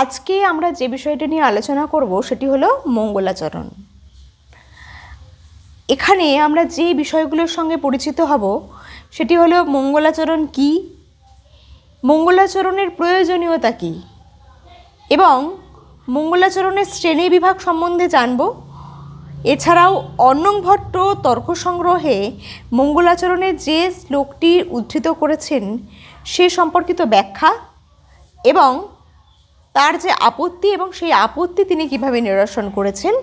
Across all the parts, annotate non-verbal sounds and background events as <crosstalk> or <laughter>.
আজকে আমরা যে বিষয়টা নিয়ে আলোচনা করব সেটি হলো মঙ্গলাচরণ। এখানে আমরা যে বিষয়গুলোর সঙ্গে পরিচিত হব, সেটি হলো মঙ্গলাচরণ কি, মঙ্গলাচরণের প্রয়োজনীয়তা কী, এবং মঙ্গলাচরণের শ্রেণি বিভাগ সম্বন্ধে জানব। এছাড়াও অন্নং ভট্ট তর্ক সংগ্রহে মঙ্গলাচরণের যে শ্লোকটি উদ্ধৃত করেছেন, সে সম্পর্কিত ব্যাখ্যা এবং তার যে আপত্তি এবং সেই আপত্তি তিনি কীভাবে নিরসন করেছেন,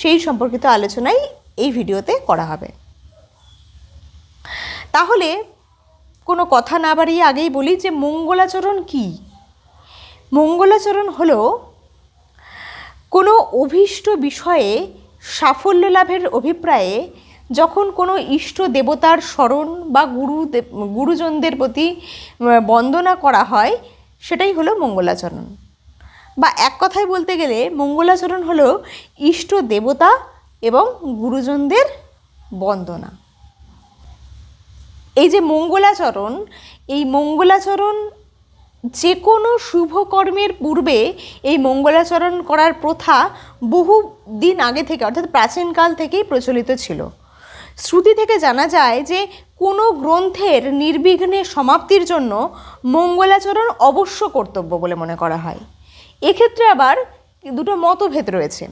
সেই সম্পর্কিত আলোচনাই এই ভিডিওতে করা হবে। তাহলে কোনো কথা না বাড়িয়ে আগেই বলি যে মঙ্গলাচরণ কী? মঙ্গলাচরণ হল কোনো অভীষ্ট বিষয়ে সাফল্য লাভের অভিপ্রায়ে যখন কোনো ইষ্ট দেবতার স্মরণ বা গুরু গুরুজনদের প্রতি বন্দনা করা হয়, সেটাই হলো মঙ্গলাচরণ। বা এক কথায় বলতে গেলে মঙ্গলাচরণ হলো ইষ্ট দেবতা এবং গুরুজনদের বন্দনা। এই যে মঙ্গলাচরণ, এই মঙ্গলাচরণ যে কোনো শুভ কর্মের পূর্বে এই মঙ্গলাচরণ করার প্রথা বহু দিন আগে থেকে, অর্থাৎ প্রাচীনকাল থেকেই প্রচলিত ছিল। শ্রুতি থেকে জানা যায় যে কোনো গ্রন্থের নির্বিঘ্নে সমাপ্তির জন্য মঙ্গলাচরণ অবশ্য কর্তব্য বলে মনে করা হয়। এক্ষেত্রে আবার দুটো মতভেদ রয়েছে।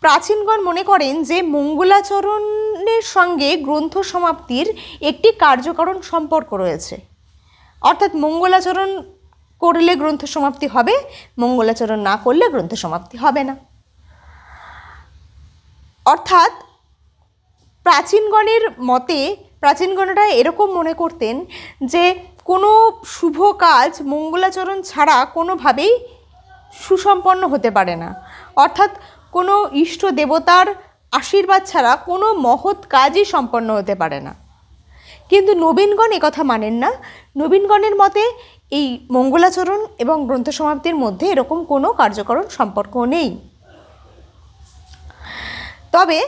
প্রাচীনগণ মনে করেন যে মঙ্গলাচরণের সঙ্গে গ্রন্থ সমাপ্তির একটি কার্যকারণ সম্পর্ক রয়েছে। অর্থাৎ মঙ্গলাচরণ করলে গ্রন্থ সমাপ্তি হবে, মঙ্গলাচরণ না করলে গ্রন্থ সমাপ্তি হবে না। অর্থাৎ প্রাচীনগণের মতে, প্রাচীনগণরা এরকম মনে করতেন যে কোনো শুভ কাজ মঙ্গলাচরণ ছাড়া কোনোভাবেই সুসম্পন্ন হতে পারে না। অর্থাৎ কোনো ইষ্ট দেবতার আশীর্বাদ ছাড়া কোনো মহৎ কাজই সম্পন্ন হতে পারে না। কিন্তু নবীনগণ কথা মানেন না। নবীনগণের মতে এই মঙ্গলাচরণ এবং গ্রন্থ সমাপ্তির মধ্যে এরকম কোনো কার্যকরণ সম্পর্ক নেই। তবে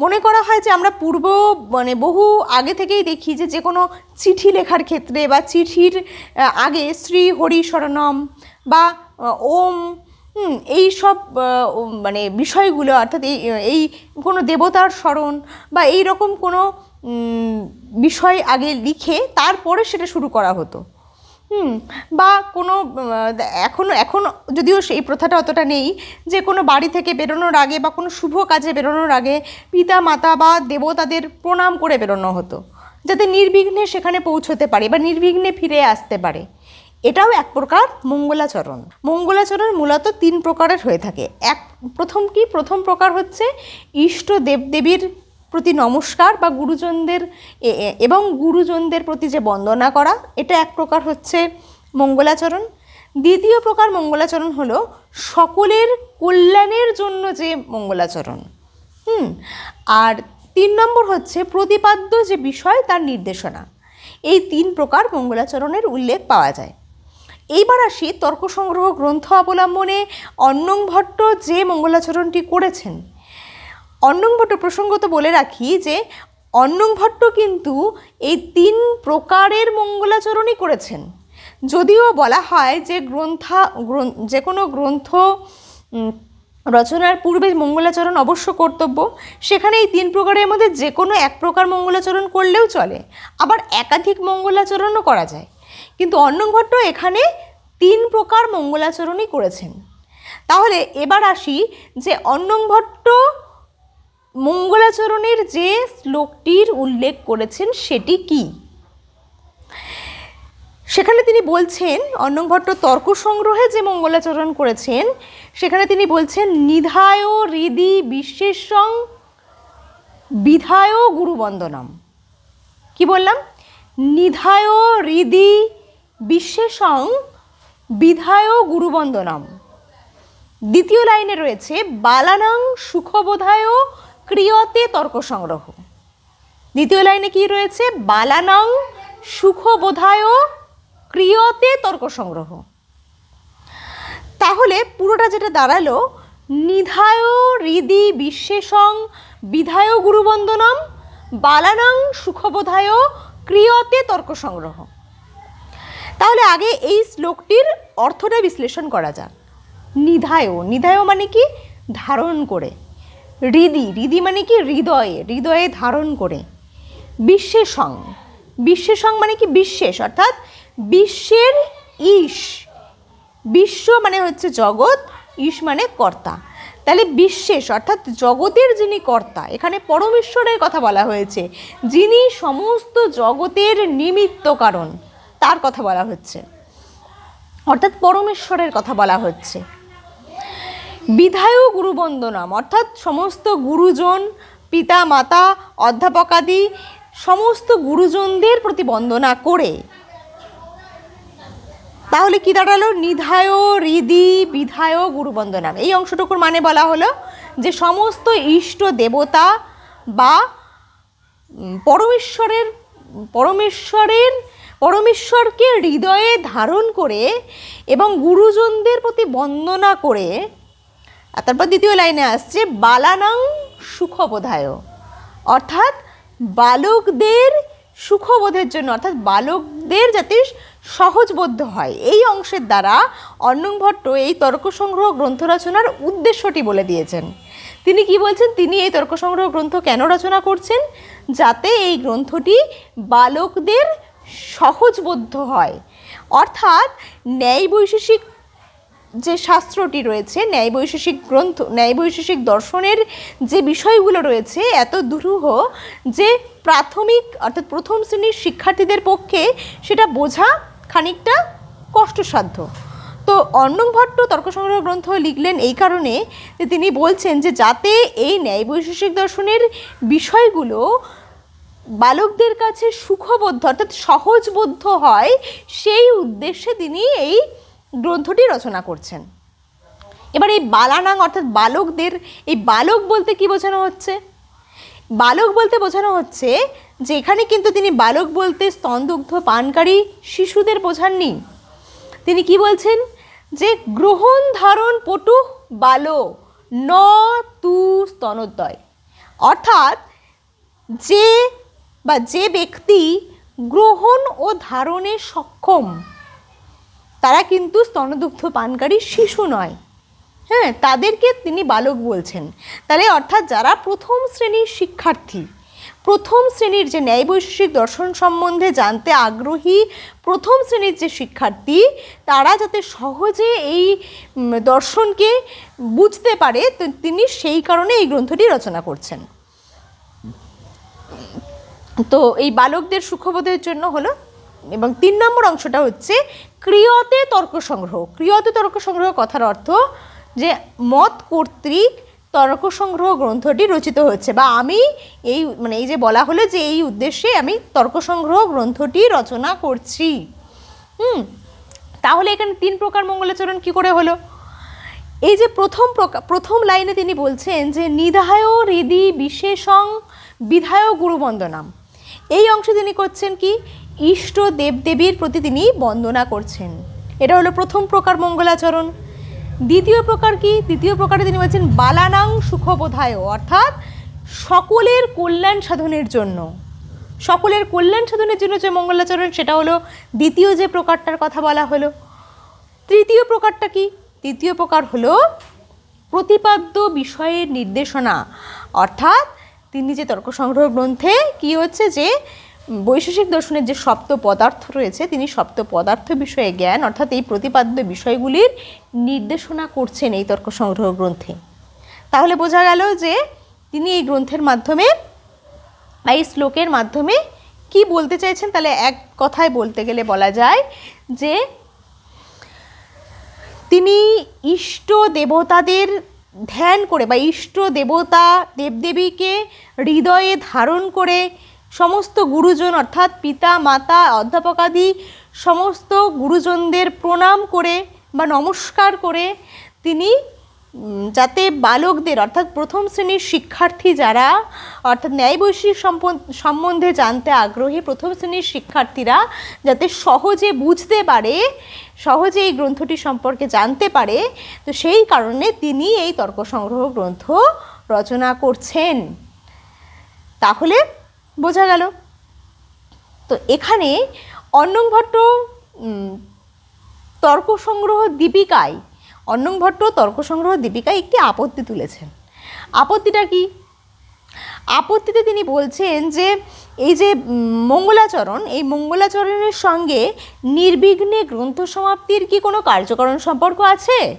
মনে করা হয় যে আমরা পূর্ব মানে বহু আগে থেকেই দেখি যে যে কোনো চিঠি লেখার ক্ষেত্রে বা চিঠির আগে শ্রী হরি শরণম বা ওম এই সব মানে বিষয়গুলো, অর্থাৎ এই এই কোনো দেবতার স্মরণ বা এই রকম কোনো বিষয় আগে লিখে তারপরে সেটা শুরু করা হতো। হুম, বা কোনো এখনও এখন যদিও সেই প্রথাটা অতটা নেই যে কোনো বাড়ি থেকে বেরোনোর আগে বা কোনো শুভ কাজে বেরোনোর আগে পিতা মাতা বা দেবতাদের প্রণাম করে বেরোনো হতো, যাতে নির্বিঘ্নে সেখানে পৌঁছতে পারে বা নির্বিঘ্নে ফিরে আসতে পারে। এটাও এক প্রকার মঙ্গলাচরণ। মঙ্গলাচরণ মূলত তিন প্রকারের হয়ে থাকে। এক, প্রথম কি? প্রথম প্রকার হচ্ছে ইষ্ট দেবদেবীর প্রতি নমস্কার বা গুরুজনদের এবং গুরুজনদের প্রতি যে বন্দনা করা, এটা এক প্রকার হচ্ছে মঙ্গলাচরণ। দ্বিতীয় প্রকার মঙ্গলাচরণ হলো সকলের কল্যাণের জন্য যে মঙ্গলাচরণ। হুম? আর তিন নম্বর হচ্ছে প্রতিপাদ্য যে বিষয়, তার নির্দেশনা। এই তিন প্রকার মঙ্গলাচরণের উল্লেখ পাওয়া যায়। এইবার আসি তর্ক সংগ্রহ গ্রন্থ অবলম্বনে অন্নং ভট্ট যে মঙ্গলাচরণটি করেছেন। অন্নং ভট্ট প্রসঙ্গত বলে রাখি যে, অন্নং ভট্ট কিন্তু এই তিন প্রকারের মঙ্গলাচরণই করেছেন। যদিও বলা হয় যে গ্রন্থা, গ্রন- যে কোনো গ্রন্থ রচনার পূর্বে মঙ্গলাচরণ অবশ্য কর্তব্য। সেখানে এই তিন প্রকারের মধ্যে যে কোনো এক প্রকার মঙ্গলাচরণ করলেও চলে। আবার একাধিক মঙ্গলাচরণও করা যায়। কিন্তু অন্নং ভট্ট এখানে তিন প্রকার মঙ্গলাচরণই করেছেন। তাহলে এবার আসি যে অন্নং ভট্ট মঙ্গলাচরণের যে শ্লোকটির উল্লেখ করেছেন সেটি কি? সেখানে তিনি বলছেন অন্নং ভট্ট তর্ক সংগ্রহে যে মঙ্গলাচরণ করেছেন, সেখানে তিনি বলছেন, নিধায় হৃদি বিশ্বেষং বিধায় গুরুবন্দনম। কি বললাম? নিধায় হৃদি বিশ্বেষং বিধায় গুরুবন্দনম। দ্বিতীয় লাইনে রয়েছে, বালানাং সুখবোধায় ক্রিয়তে তর্ক সংগ্রহ দ্বিতীয় লাইনে কি রয়েছে? বালানাং সুখবোধায় ক্রিয়তে তর্ক সংগ্রহ তাহলে পুরোটা যেটা দাঁড়াল, নিধায় হৃদি বিশ্বেষং বিধায় গুরুবন্দনম, বালানাং সুখবোধায় ক্রিয়তে তর্ক সংগ্রহ তাহলে আগে এই শ্লোকটির অর্থটা বিশ্লেষণ করা যাক। নিধায় নিধায় মানে কি? ধারণ করে। হৃদি হৃদি মানে কি? হৃদয়ে হৃদয়ে ধারণ করে। বিশ্বেষং বিশ্বেষং মানে কি? বিশ্বেষ অর্থাৎ বিশ্বের ঈশ বিশ্ব মানে হচ্ছে জগৎ ঈশ মানে কর্তা। তাহলে বিশ্বেষ অর্থাৎ জগতের যিনি কর্তা, এখানে পরমেশ্বরের কথা বলা হয়েছে, যিনি সমস্ত জগতের নিমিত্ত কারণ। তার কথা বলা হচ্ছে। অর্থাৎ পরমেশ্বরের কথা বলা হচ্ছে। বিধায় গুরুবন্দনাম অর্থাৎ সমস্ত গুরুজন, পিতা, মাতা, অধ্যাপকাদি, সমস্ত গুরুজনদের প্রতি বন্দনা করে তাহলে কি দাঁড়াল? নিধায় হৃদি বিধায় গুরুবন্দনাম এই অংশটুকুর মানে বলা হলো যে সমস্ত ইষ্ট দেবতা বা পরমেশ্বরের পরমেশ্বরের পরমেশ্বরকে হৃদয়ে ধারণ করে এবং গুরুজনদের প্রতি বন্দনা করে। আর তারপর দ্বিতীয় লাইনে আসছে, বালানাং সুখবোধায়। অর্থাৎ বালকদের সুখবোধের জন্য, অর্থাৎ বালকদের যাতে সহজবোধ্য হয়। এই অংশের দ্বারা অন্নং ভট্ট এই তর্ক সংগ্রহ গ্রন্থ রচনার উদ্দেশ্যটি বলে দিয়েছেন। তিনি কি বলছেন? তিনি এই তর্ক সংগ্রহ গ্রন্থ কেন রচনা করছেন? যাতে এই গ্রন্থটি বালকদের সহজবোধ্য হয়। অর্থাৎ ন্যায় বৈশেষিক যে শাস্ত্রটি রয়েছে, ন্যায় বৈশেষিক গ্রন্থ, ন্যায় বৈশেষিক দর্শনের যে বিষয়গুলো রয়েছে, এত দুরূহ যে প্রাথমিক অর্থাৎ প্রথম শ্রেণির শিক্ষার্থীদের পক্ষে সেটা বোঝা খানিকটা কষ্টসাধ্য। তো অন্নং ভট্ট তর্ক সংগ্রহ গ্রন্থ লিখলেন এই কারণে যে তিনি বলছেন যে যাতে এই ন্যায় বৈশেষিক দর্শনের বিষয়গুলো বালকদের কাছে সুখবোধ্য অর্থাৎ সহজবোধ্য হয়, সেই উদ্দেশ্যে তিনি এই গ্রন্থটি রচনা করছেন। এবার এই বালানাং, অর্থাৎ বালকদের, এই বালক বলতে কি বোঝানো হচ্ছে? বালক বলতে বোঝানো হচ্ছে যে এখানে কিন্তু তিনি বালক বলতে স্তনদুগ্ধ পানকারী শিশুদের বোঝাননি। তিনি কি বলছেন? যে গ্রহণ ধারণ পটু বালো, ন তু স্তনোদয়। অর্থাৎ যে বা যে ব্যক্তি গ্রহণ ও ধারণে সক্ষম, তারা কিন্তু স্তনদুগ্ধ পানকারী শিশু নয়। হ্যাঁ তাদেরকে তিনি বালক বলছেন। তাহলে অর্থাৎ যারা প্রথম শ্রেণির শিক্ষার্থী, প্রথম শ্রেণির যে ন্যায় বৈশেষিক দর্শন সম্বন্ধে জানতে আগ্রহী প্রথম শ্রেণির যে শিক্ষার্থী, তারা যাতে সহজে এই দর্শনকে বুঝতে পারে তিনি সেই কারণে এই গ্রন্থটি রচনা করছেন। তো এই বালকদের সুখবোধের জন্য হলো, এবং তিন নম্বর অংশটা হচ্ছে ক্রিয়তে তর্ক সংগ্রহ। ক্রিয়তে তর্ক সংগ্রহ কথার অর্থ যে মত কর্তৃক তর্ক সংগ্রহ গ্রন্থটি রচিত হচ্ছে বা আমি এই মানে এই যে বলা হলো যে এই উদ্দেশ্যে আমি তর্ক সংগ্রহ গ্রন্থটি রচনা করছি। হুম, তাহলে এখানে তিন প্রকার মঙ্গলাচরণ কি করে হলো? এই যে প্রথম প্রথম লাইনে তিনি বলছেন যে নিধায় হৃদি বিশেষং বিধায় গুরুবন্দনাম এই অংশে তিনি করছেন কি? ইষ্ট দেবদেবীর প্রতি তিনি বন্দনা করছেন। এটা হলো প্রথম প্রকার মঙ্গলাচরণ। দ্বিতীয় প্রকার কি? দ্বিতীয় প্রকারে তিনি বলছেন বালানাং সুখবোধায়, অর্থাৎ সকলের কল্যাণ সাধনের জন্য। সকলের কল্যাণ সাধনের জন্য যে মঙ্গলাচরণ, সেটা হলো দ্বিতীয় যে প্রকারটার কথা বলা হলো। তৃতীয় প্রকারটা কি? তৃতীয় প্রকার হলো প্রতিপাদ্য বিষয়ের নির্দেশনা, অর্থাৎ তিনি যে তর্ক সংগ্রহ গ্রন্থে কি হচ্ছে যে বৈশেষিক দর্শনের যে সপ্ত পদার্থ রয়েছে, তিনি সপ্ত পদার্থ বিষয়ে জ্ঞান, অর্থাৎ এই প্রতিপাদ্য বিষয়গুলির নির্দেশনা করছেন এই তর্ক সংগ্রহ গ্রন্থে। তাহলে বোঝা গেল যে, তিনি এই গ্রন্থের মাধ্যমে বা এই শ্লোকের মাধ্যমে কি বলতে চাইছেন? তাহলে এক কথায় বলতে গেলে বলা যায় যে, তিনি ইষ্ট দেবতাদের ধ্যান করে বা ইষ্ট দেবতা দেবদেবীকে হৃদয়ে ধারণ করে সমস্ত গুরুজন অর্থাৎ পিতা, মাতা অধ্যাপকাদি সমস্ত গুরুজনদের প্রণাম করে বা নমস্কার করে তিনি যাতে বালকদের, অর্থাৎ প্রথম শ্রেণির শিক্ষার্থী যারা, অর্থাৎ ন্যায় বৈশ্বিক সম্বন্ধে জানতে আগ্রহী প্রথম শ্রেণির শিক্ষার্থীরা যাতে সহজে বুঝতে পারে, সহজে এই গ্রন্থটি সম্পর্কে জানতে পারে, তো সেই কারণে তিনি এই তর্ক সংগ্রহ গ্রন্থ রচনা করছেন। তাহলে বোঝা গেল। তো এখানে অন্নং ভট্ট তর্ক সংগ্রহ দীপিকায় অন্নং ভট্ট তর্ক সংগ্রহ দীপিকায় একটি আপত্তি তুলেছেন। আপত্তিটা কি? আপত্তিতে তিনি বলছেন যে, এই যে মঙ্গলাচরণ, এই মঙ্গলাচরণের সঙ্গে নির্বিঘ্নে গ্রন্থ সমাপ্তির কি কোনো কার্যকরণ সম্পর্ক আছে?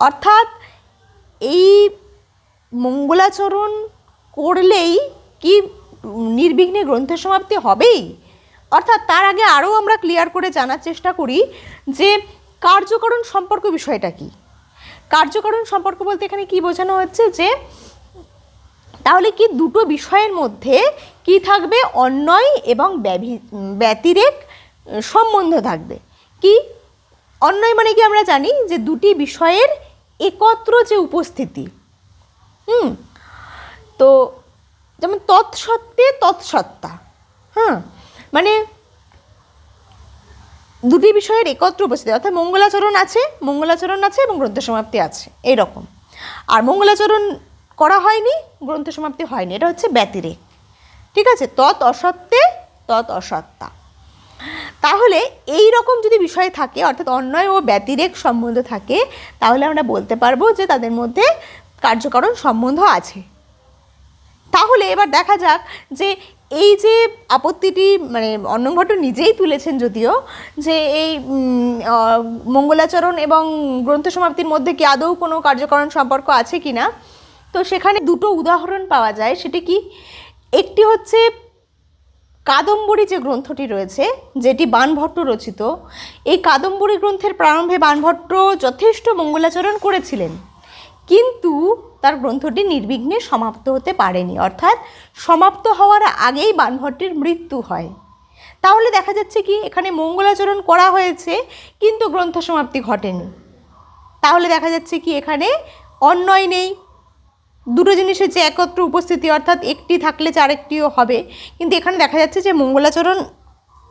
অর্থাৎ এই মঙ্গলাচরণ করলেই কি নির্বিঘ্নে গ্রন্থ সমাপ্তি হবেই? অর্থাৎ তার আগে আরও আমরা ক্লিয়ার করে জানার চেষ্টা করি যে কার্যকরণ সম্পর্ক বিষয়টা কি? কার্যকরণ সম্পর্ক বলতে এখানে কি বোঝানো হচ্ছে যে, তাহলে কি দুটো বিষয়ের মধ্যে কি থাকবে? অন্যয় এবং ব্যতিরেক সম্বন্ধ থাকবে। কি? অন্যয় মানে কি আমরা জানি যে দুটি বিষয়ের একত্র যে উপস্থিতি। হুম? তো যেমন তৎসত্ত্বে তৎসত্তা। হ্যাঁ মানে দুটি বিষয়ের একত্র উপস্থিতি, অর্থাৎ মঙ্গলাচরণ আছে মঙ্গলাচরণ আছে এবং গ্রন্থ সমাপ্তি আছে এই রকম আর মঙ্গলাচরণ করা হয়নি গ্রন্থ সমাপ্তি হয়নি, এটা হচ্ছে ব্যতিরেক ঠিক আছে? তৎ অসত্ত্বে তৎ অসত্তা। তাহলে এই রকম যদি বিষয় থাকে, অর্থাৎ অন্যয় ও ব্যতিরেক সম্বন্ধ থাকে, তাহলে আমরা বলতে পারব যে তাদের মধ্যে কার্যকরণ সম্বন্ধ আছে। তাহলে এবার দেখা যাক যে এই যে আপত্তিটি মানে অন্নভট্ট নিজেই তুলেছেন যদিও, যে এই মঙ্গলাচরণ এবং গ্রন্থ সমাপ্তির মধ্যে কি আদৌ কোনো কার্যকরণ সম্পর্ক আছে কি না? তো সেখানে দুটো উদাহরণ পাওয়া যায়, সেটি কি? একটি হচ্ছে কাদম্বরী যে গ্রন্থটি রয়েছে, যেটি বাণভট্ট রচিত, এই কাদম্বরী গ্রন্থের প্রারম্ভে বাণভট্ট যথেষ্ট মঙ্গলাচরণ করেছিলেন। কিন্তু তার গ্রন্থটি নির্বিঘ্নে সমাপ্ত হতে পারেনি, অর্থাৎ সমাপ্ত হওয়ার আগেই বাণভট্টের মৃত্যু হয়। তাহলে দেখা যাচ্ছে কি, এখানে মঙ্গলাচরণ করা হয়েছে, কিন্তু গ্রন্থ সমাপ্তি ঘটেনি। তাহলে দেখা যাচ্ছে কি, এখানে অন্যয় নেই। দুটো জিনিসের যে একত্র উপস্থিতি, অর্থাৎ একটি থাকলে চারেকটিও হবে। কিন্তু এখানে দেখা যাচ্ছে যে মঙ্গলাচরণ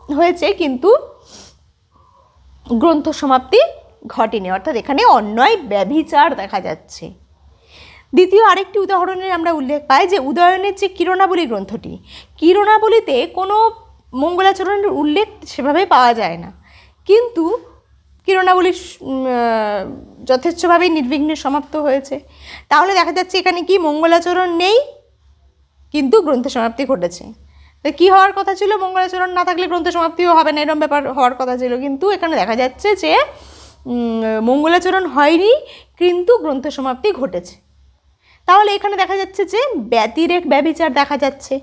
হয়েছে, কিন্তু গ্রন্থ সমাপ্তি ঘটেনি, অর্থাৎ এখানে অন্যয় ব্যভিচার দেখা যাচ্ছে। দ্বিতীয় আরেকটি উদাহরণের আমরা উল্লেখ পাই যে উদয়নের যে কিরণাবলী গ্রন্থটি, কিরণাবলীতে কোনো মঙ্গলাচরণের উল্লেখ সেভাবে পাওয়া যায় না। কিন্তু কিরণাবলী যথেচ্ছভাবে নির্বিঘ্নে সমাপ্ত হয়েছে। তাহলে দেখা যাচ্ছে এখানে কি মঙ্গলাচরণ নেই, কিন্তু গ্রন্থ সমাপ্তি ঘটেছে। তো কী হওয়ার কথা ছিল? মঙ্গলাচরণ না থাকলে গ্রন্থ সমাপ্তিও হবে না, এরম ব্যাপার হওয়ার কথা ছিল। কিন্তু এখানে দেখা যাচ্ছে যে মঙ্গলাচরণ হয়নি, কিন্তু গ্রন্থ সমাপ্তি ঘটেছে। তাহলে এখানে দেখা যাচ্ছে যে ব্যতিরেক ব্যবিচার দেখা যাচ্ছে।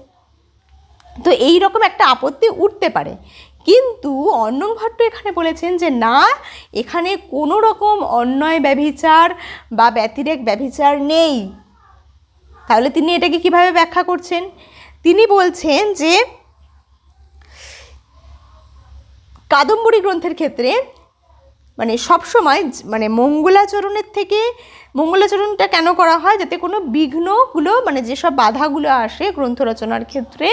তো এই রকম একটা আপত্তি উঠতে পারে। কিন্তু অন্নং ভট্ট এখানে বলেছেন যে, না, এখানে কোনো রকম অন্যায় ব্যভিচার বা ব্যতিরেক ব্যভিচার নেই। তাহলে তিনি এটাকে কীভাবে ব্যাখ্যা করছেন? তিনি বলছেন যে, কাদম্বরী গ্রন্থের ক্ষেত্রে মানে সবসময় মানে মঙ্গলাচরণের থেকে মঙ্গলাচরণটা কেন করা হয়? যাতে কোনো বিঘ্নগুলো মানে যেসব বাধাগুলো আসে গ্রন্থ রচনার ক্ষেত্রে,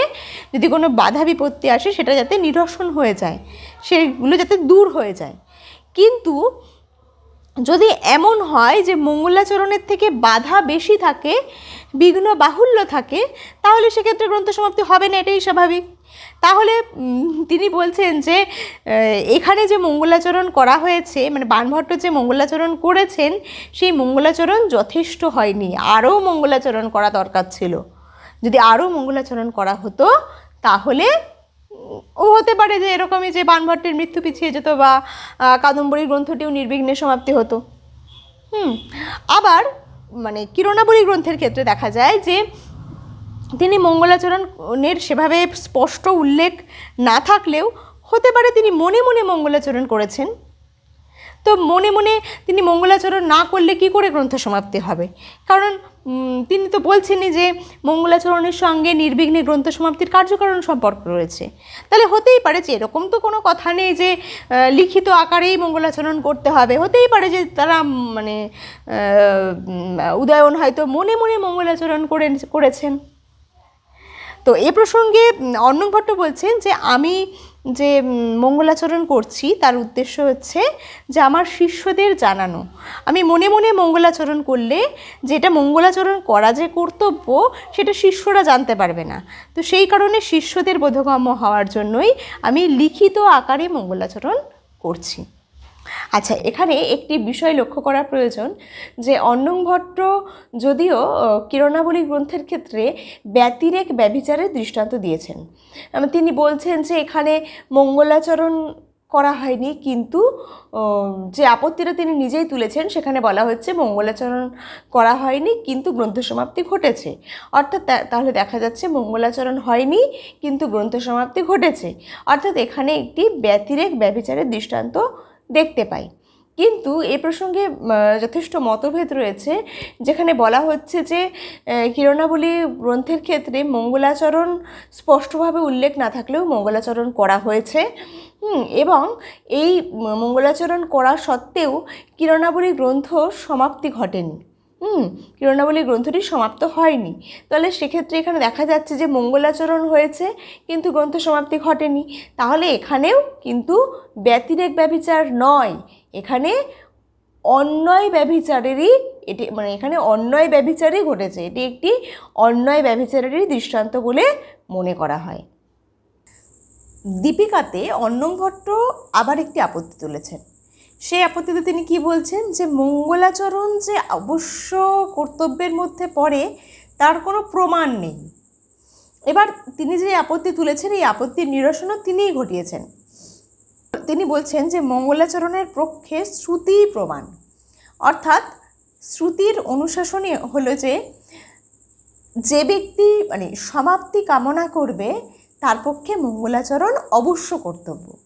যদি কোনো বাধা বিপত্তি আসে, সেটা যাতে নিরসন হয়ে যায়, সেগুলো যাতে দূর হয়ে যায়। কিন্তু যদি এমন হয় যে মঙ্গলাচরণের থেকে বাধা বেশি থাকে, বিঘ্ন বাহুল্য থাকে, তাহলে সেক্ষেত্রে গ্রন্থ সমাপ্তি হবে না, এটাই স্বাভাবিক। তাহলে তিনি বলছেন যে এখানে যে মঙ্গলাচরণ করা হয়েছে মানে বাণভট্ট যে মঙ্গলাচরণ করেছেন, সেই মঙ্গলাচরণ যথেষ্ট হয়নি। আরও মঙ্গলাচরণ করা দরকার ছিল। যদি আরও মঙ্গলাচরণ করা হতো, তাহলে, ও হতে পারে যে এরকমই যে বাণভট্টের মৃত্যু পিছিয়ে যেত বা কাদম্বরী গ্রন্থটিও নির্বিঘ্নে সমাপ্তি হতো। হুম, আবার মানে কিরণাবলী গ্রন্থের ক্ষেত্রে দেখা যায় যে তিনি মঙ্গলাচরণের সেভাবে স্পষ্ট উল্লেখ না থাকলেও হতে পারে তিনি মনে মনে মঙ্গলাচরণ করেছেন। তো মনে মনে তিনি মঙ্গলাচরণ না করলে কি করে গ্রন্থ সমাপ্তি হবে? কারণ তিনি তো বলছেনই যে মঙ্গলাচরণের সঙ্গে নির্বিঘ্নে গ্রন্থ সমাপ্তির কার্যকরণ সম্পর্ক রয়েছে। তাহলে হতেই পারে যে এরকম তো কোনো কথা নেই যে লিখিত আকারেই মঙ্গলাচরণ করতে হবে। হতেই পারে যে তারা মানে উদয়ন হয়তো মনে মনে মঙ্গলাচরণ করে করেছেন। তো এ প্রসঙ্গে অর্ণব ভট্ট বলছেন যে, আমি যে মঙ্গলাচরণ করছি, তার উদ্দেশ্য হচ্ছে যে, আমার শিষ্যদের জানানো। আমি মনে মনে মঙ্গলাচরণ করলে, যেটা মঙ্গলাচরণ করা যে কর্তব্য, সেটা শিষ্যরা জানতে পারবে না। তো সেই কারণে শিষ্যদের বোধগম্য হওয়ার জন্যই আমি লিখিত আকারে মঙ্গলাচরণ করছি। আচ্ছা এখানে একটি বিষয় লক্ষ্য করা প্রয়োজন যে অন্নং ভট্ট যদিও কিরণাবলী গ্রন্থের ক্ষেত্রে ব্যতিরেক ব্যভিচারের দৃষ্টান্ত দিয়েছেন। তিনি বলছেন যে এখানে মঙ্গলাচরণ করা হয়নি, কিন্তু যে আপত্তিটা তিনি নিজেই তুলেছেন, সেখানে বলা হচ্ছে মঙ্গলাচরণ করা হয়নি, কিন্তু গ্রন্থ সমাপ্তি ঘটেছে। অর্থাৎ তাহলে দেখা যাচ্ছে মঙ্গলাচরণ হয়নি, কিন্তু গ্রন্থ সমাপ্তি ঘটেছে। অর্থাৎ এখানে একটি ব্যতিরেক ব্যভিচারের দৃষ্টান্ত দেখতে পাই। কিন্তু এ প্রসঙ্গে যথেষ্ট মতভেদ রয়েছে, যেখানে বলা হচ্ছে যে কিরণাবলী গ্রন্থের ক্ষেত্রে মঙ্গলাচরণ স্পষ্টভাবে উল্লেখ না থাকলেও মঙ্গলাচরণ করা হয়েছে। এবং এই মঙ্গলাচরণ করা সত্ত্বেও কিরণাবলী গ্রন্থ সমাপ্তি ঘটেনি। হুম কিরণাবলী গ্রন্থটি সমাপ্ত হয়নি। তাহলে সেক্ষেত্রে এখানে দেখা যাচ্ছে যে মঙ্গলাচরণ হয়েছে, কিন্তু গ্রন্থ সমাপ্তি ঘটেনি। তাহলে এখানেও কিন্তু ব্যতিরেক ব্যভিচার নয়। এখানে অন্যয় ব্যভিচারেরই এটি মানে এখানে অন্যায় ব্যভিচারই ঘটেছে। এটি একটি অন্যায় ব্যভিচারেরই দৃষ্টান্ত বলে মনে করা হয়। দীপিকাতে অন্নম ভট্ট আবার একটি আপত্তি তুলেছেন। সেই আপত্তিতে তিনি কি বলছেন? যে মঙ্গলাচরণ যে অবশ্য কর্তব্যের মধ্যে পড়ে, তার কোনো প্রমাণ নেই। এবার তিনি যে আপত্তি তুলেছেন, এই আপত্তির নিরসনও তিনিই ঘটিয়েছেন। তিনি বলছেন যে মঙ্গলাচরণের পক্ষে শ্রুতি প্রমাণ। অর্থাৎ শ্রুতির অনুশাসনই হলো যে যে ব্যক্তি মানে সমাপ্তি কামনা করবে, তার পক্ষে মঙ্গলাচরণ অবশ্য কর্তব্য।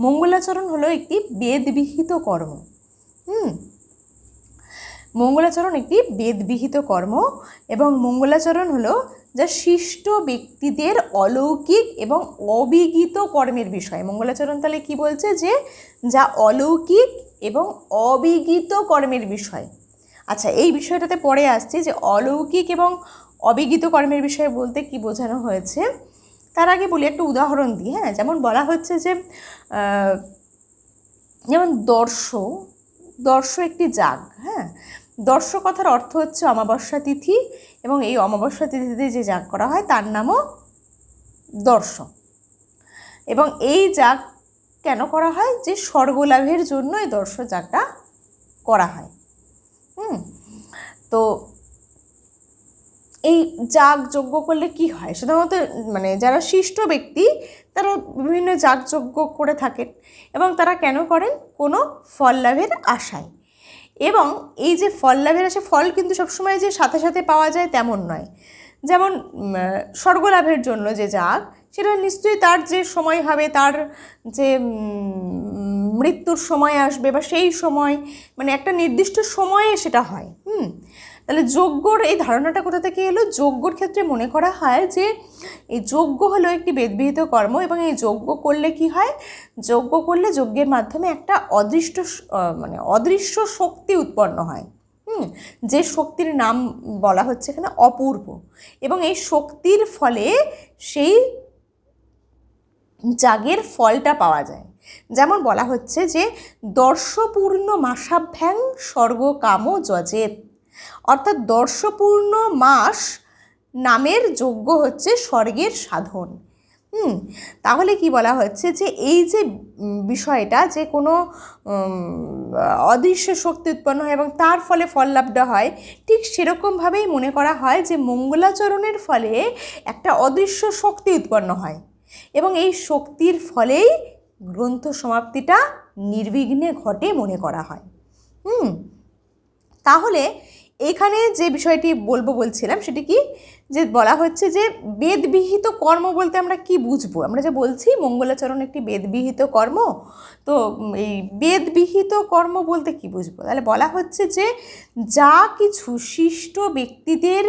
মঙ্গলাচরণ হলো একটি বেদবিহিত কর্ম। হুম? মঙ্গলাচরণ একটি বেদবিহিত কর্ম এবং মঙ্গলাচরণ হলো যা শিষ্ট ব্যক্তিদের অলৌকিক এবং অবিগিত কর্মের বিষয়। মঙ্গলাচরণ তাহলে কি বলছে যে, যা অলৌকিক এবং অবিগিত কর্মের বিষয়। আচ্ছা এই বিষয়টাতে পরে আসছে যে অলৌকিক এবং অবিগিত কর্মের বিষয়ে বলতে কি বোঝানো হয়েছে? তার আগে বলি একটা উদাহরণ দিই হ্যাঁ? যেমন বলা হচ্ছে যে যেমন দর্শ দর্শ একটি জাগ হ্যাঁ? দর্শ কথার অর্থ হচ্ছে অমাবস্যা তিথি এবং এই অমাবস্যা তিথিতে যে যাগ করা হয় তার নামও দর্শ। এবং এই যাগ কেন করা হয়? যে স্বর্গলাভের জন্য এই দর্শ যাগটা করা হয়। হুম? তো এই যাগ যজ্ঞ করলে কি হয়? সাধারণত মানে যারা শিষ্ট ব্যক্তি, তারা বিভিন্ন যাগযজ্ঞ করে থাকেন এবং তারা কেন করেন? কোনো ফল লাভের আশায়। এবং এই যে ফল লাভের আশায়, ফল কিন্তু সবসময় যে সাথে সাথে পাওয়া যায় তেমন নয়। যেমন স্বর্গলাভের জন্য যে যাগ, সেটা নিশ্চয়ই তার যে সময় হবে, তার যে মৃত্যুর সময় আসবে বা সেই সময় মানে একটা নির্দিষ্ট সময়ে সেটা হয়, হুম? তাহলে যজ্ঞর, এই ধারণাটা কোথা থেকে এলো? যজ্ঞর ক্ষেত্রে মনে করা হয় যে, এই যজ্ঞ হলো একটি বেদবিহিত কর্ম এবং এই যজ্ঞ করলে কি হয়? যজ্ঞ করলে যজ্ঞের মাধ্যমে একটা অদৃষ্ট মানে অদৃশ্য শক্তি উৎপন্ন হয়। হুম? যে শক্তির নাম বলা হচ্ছে এখানে অপূর্ব। এবং এই শক্তির ফলে সেই যাগের ফলটা পাওয়া যায়। যেমন বলা হচ্ছে যে, দর্শপূর্ণ মাসাভ্যাং স্বর্গকাম যজেত অর্থাৎ দর্শপূর্ণ মাস নামের যোগ্য হচ্ছে স্বর্গের সাধন। হুম, তাহলে কি বলা হচ্ছে যে এই যে বিষয়টা যে কোনো অদৃশ্য শক্তি উৎপন্ন হয় এবং তার ফলে ফল লাভটা হয়, ঠিক সেরকমভাবেই মনে করা হয় যে মঙ্গলাচরণের ফলে একটা অদৃশ্য শক্তি উৎপন্ন হয় এবং এই শক্তির ফলেই গ্রন্থ সমাপ্তিটা নির্বিঘ্নে ঘটে মনে করা হয়। হুম, তাহলে এখানে যে বিষয়টি বলব বলছিলাম, সেটি কি? যে বলা হচ্ছে যে বেদবিহিত কর্ম বলতে আমরা কি বুঝব? আমরা যে বলছি মঙ্গলাচরণ একটি বেদবিহিত কর্ম, তো এই বেদবিহিত কর্ম বলতে কি বুঝব? তাহলে বলা হচ্ছে যে যা কিছু শিষ্ট ব্যক্তিদের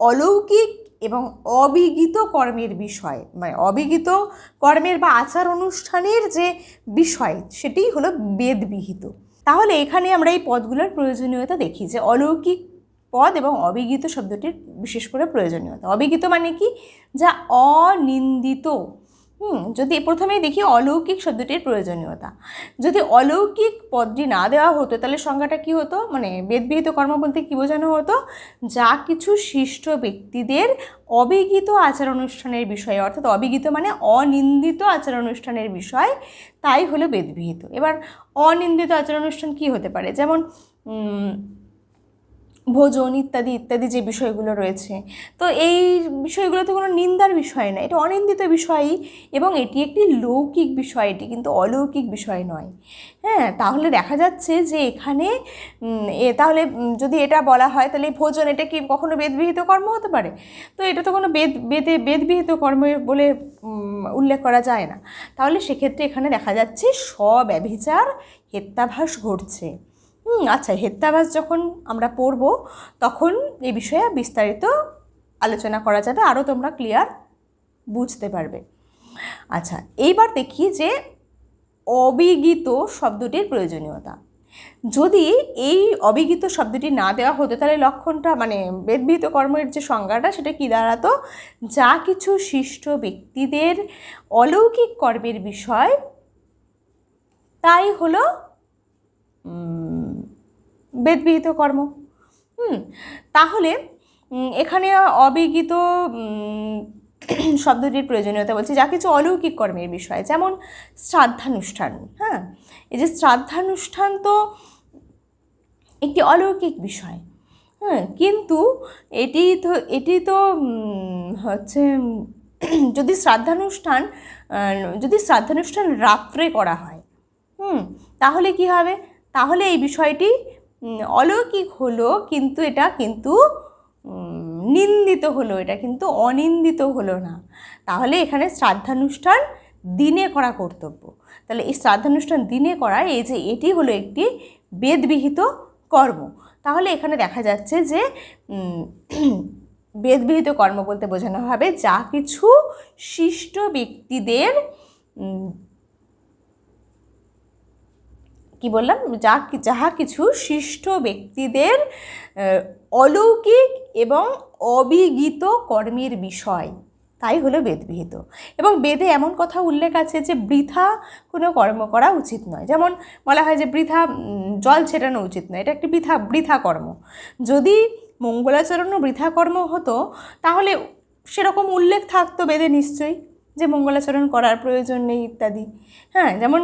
অলৌকিক এবং অবিগিত কর্মের বিষয় মানে অবিগিত কর্মের বা আচার অনুষ্ঠানের যে বিষয় সেটিই হলো বেদবিহিত। তাহলে এখানে আমরা এই পদগুলোর প্রয়োজনীয়তা দেখি যে অলৌকিক পদ এবং অবিগিত শব্দটির বিশেষ করে প্রয়োজনীয়তা। অবিগিত মানে কি? যা অনিন্দিত। হুম, যদি প্রথমেই দেখি অলৌকিক শব্দটির প্রয়োজনীয়তা। যদি অলৌকিক পদটি না দেওয়া হতো, তাহলে সংজ্ঞাটা কি হতো? মানে বেদবিহিত কর্ম বলতে কী বোঝানো হতো? যা কিছু শিষ্ট ব্যক্তিদের অবিহিত আচার অনুষ্ঠানের বিষয়ে, অর্থাৎ অবিহিত মানে অনিন্দিত আচার অনুষ্ঠানের বিষয়, তাই হলো বেদবিহিত। এবার অনিন্দিত আচার অনুষ্ঠান কী হতে পারে? যেমন ভোজন ইত্যাদি ইত্যাদি যে বিষয়গুলো রয়েছে। তো এই বিষয়গুলো তো কোনো নিন্দার বিষয় না, এটা অনিন্দিত বিষয়ই এবং এটি একটি লৌকিক বিষয়, এটি কিন্তু অলৌকিক বিষয় নয়। হ্যাঁ তাহলে দেখা যাচ্ছে যে এখানে এ তাহলে যদি এটা বলা হয় তাহলে ভোজন এটা কি কখনো বেদবিহিত কর্ম হতে পারে? তো এটা তো কোনো বেদ, বেদে, বেদবিহিত কর্ম বলে উল্লেখ করা যায় না। তাহলে সেক্ষেত্রে এখানে দেখা যাচ্ছে স্বব্যভিচার হেত্যাভাস ঘটছে। আচ্ছা হেত্যাভাস যখন আমরা পড়ব, তখন এই বিষয়ে বিস্তারিত আলোচনা করা যাবে আরও তোমরা ক্লিয়ার বুঝতে পারবে। আচ্ছা এইবার দেখি যে অবিগিত শব্দটির প্রয়োজনীয়তা। যদি এই অবিগিত শব্দটি না দেওয়া হতো, তাহলে লক্ষণটা মানে বেদবিহিত কর্মের যে সংজ্ঞাটা, সেটা কী দাঁড়াতো? যা কিছু শিষ্ট ব্যক্তিদের অলৌকিক কর্মের বিষয়, তাই হলো বেদবিহিত কর্ম। হুম, তাহলে এখানে অবিগিত <clears throat> শব্দটির প্রয়োজনীয়তা বলছি। যা কিছু অলৌকিক কর্মের বিষয়, যেমন শ্রাদ্ধানুষ্ঠান হ্যাঁ? এই যে শ্রাদ্ধানুষ্ঠান তো একটি অলৌকিক বিষয় হ্যাঁ? কিন্তু এটি তো এটি তো হচ্ছে, <clears throat> যদি শ্রাদ্ধানুষ্ঠান যদি শ্রাদ্ধানুষ্ঠান রাত্রে করা হয়, হুম? তাহলে কি হবে? তাহলে এই বিষয়টি অলৌকিক হলো, কিন্তু এটা কিন্তু নিন্দিত হলো, এটা কিন্তু অনিন্দিত হলো না। তাহলে এখানে শ্রাদ্ধানুষ্ঠান দিনে করা কর্তব্য। তাহলে এই শ্রাদ্ধানুষ্ঠান দিনে করা, এই যে এটি হলো একটি বেদবিহিত কর্ম। তাহলে এখানে দেখা যাচ্ছে যে বেদবিহিত কর্ম বলতে বোঝানো হবে, যা কিছু শিষ্ট ব্যক্তিদের কি বললাম? যা যাহা কিছু শিষ্ট ব্যক্তিদের অলৌকিক এবং অবিগিত কর্মের বিষয়, তাই হলো বেদবিহিত। এবং বেদে এমন কথা উল্লেখ আছে যে, বৃথা কোনো কর্ম করা উচিত নয়। যেমন বলা হয় যে, বৃথা জল ছেটানো উচিত নয়। এটা একটি বৃথা বৃথা কর্ম। যদি মঙ্গলাচরণও বৃথা কর্ম হতো, তাহলে সেরকম উল্লেখ থাকতো বেদে নিশ্চয়ই। যে মঙ্গলাচরণ করার প্রয়োজন নেই ইত্যাদি। হ্যাঁ যেমন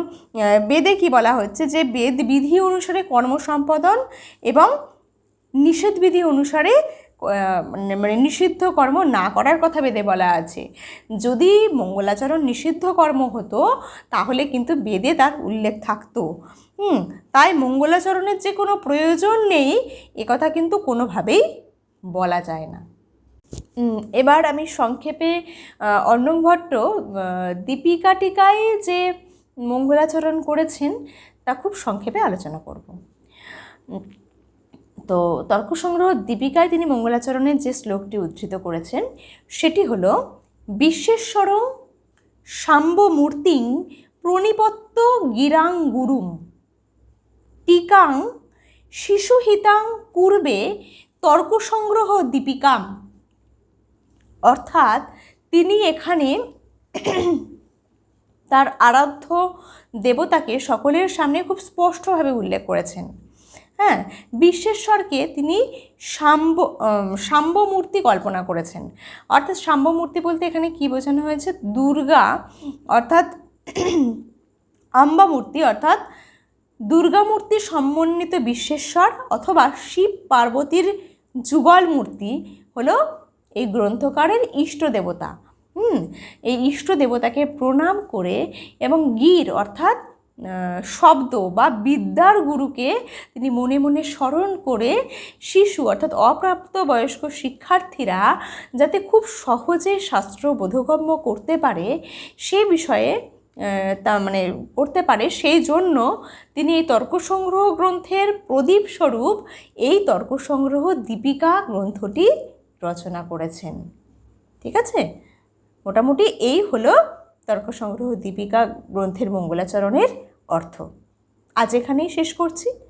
বেদে কি বলা হচ্ছে যে বেদ বিধি অনুসারে কর্ম সম্পাদন এবং নিষেধ বিধি অনুসারে মানে নিষিদ্ধ কর্ম না করার কথা বেদে বলা আছে। যদি মঙ্গলাচরণ নিষিদ্ধ কর্ম হতো, তাহলে কিন্তু বেদে তার উল্লেখ থাকতো। হুম, তাই মঙ্গলাচরণের যে কোনো প্রয়োজন নেই একথা কিন্তু কোনোভাবেই বলা যায় না। এবার আমি সংক্ষেপে অর্ণব ভট্ট আহ, দীপিকা টিকায় যে মঙ্গলাচরণ করেছেন তা খুব সংক্ষেপে আলোচনা করব। তো তর্ক সংগ্রহ দীপিকায় তিনি মঙ্গলাচরণের যে শ্লোকটি উদ্ধৃত করেছেন সেটি হল বিশ্বেশ্বর সাম্ব মূর্তিং প্রণিপত্ত গিরাং গুরুম। টিকাং শিশুহিতাং পূর্বে তর্কসংগ্রহ দীপিকাম। অর্থাৎ তিনি এখানে <clears throat> তার আরাধ্য দেবতাকে সকলের সামনে খুব স্পষ্টভাবে উল্লেখ করেছেন। হ্যাঁ বিশ্বেশ্বরকে তিনি সাম্ব সাম্ব মূর্তি কল্পনা করেছেন। অর্থাৎ সাম্ব মূর্তি বলতে এখানে কি বোঝানো হয়েছে? দুর্গা, অর্থাৎ <clears throat> আম্বা মূর্তি অর্থাৎ দুর্গা মূর্তি সমন্বিত বিশ্বেশ্বর অথবা শিব পার্বতীর যুগল মূর্তি হলো এই গ্রন্থকারের ইষ্ট দেবতা। হুম, এই ইষ্ট দেবতাকে প্রণাম করে এবং গীর অর্থাৎ শব্দ বা বিদ্যার গুরুকে তিনি মনে মনে স্মরণ করে শিশু অর্থাৎ অপ্রাপ্ত বয়স্ক শিক্ষার্থীরা যাতে খুব সহজে শাস্ত্র বোধগম্য করতে পারে সে বিষয়ে তা মানে করতে পারে সেই জন্য তিনি এই তর্ক সংগ্রহ গ্রন্থের প্রদীপ স্বরূপ এই তর্ক সংগ্রহ দীপিকা গ্রন্থটি রচনা করেছেন। ঠিক আছে? মোটামুটি এই হলো তর্কসংগ্রহ দীপিকা গ্রন্থের মঙ্গলাচরণের অর্থ। আজ এখানেই শেষ করছি।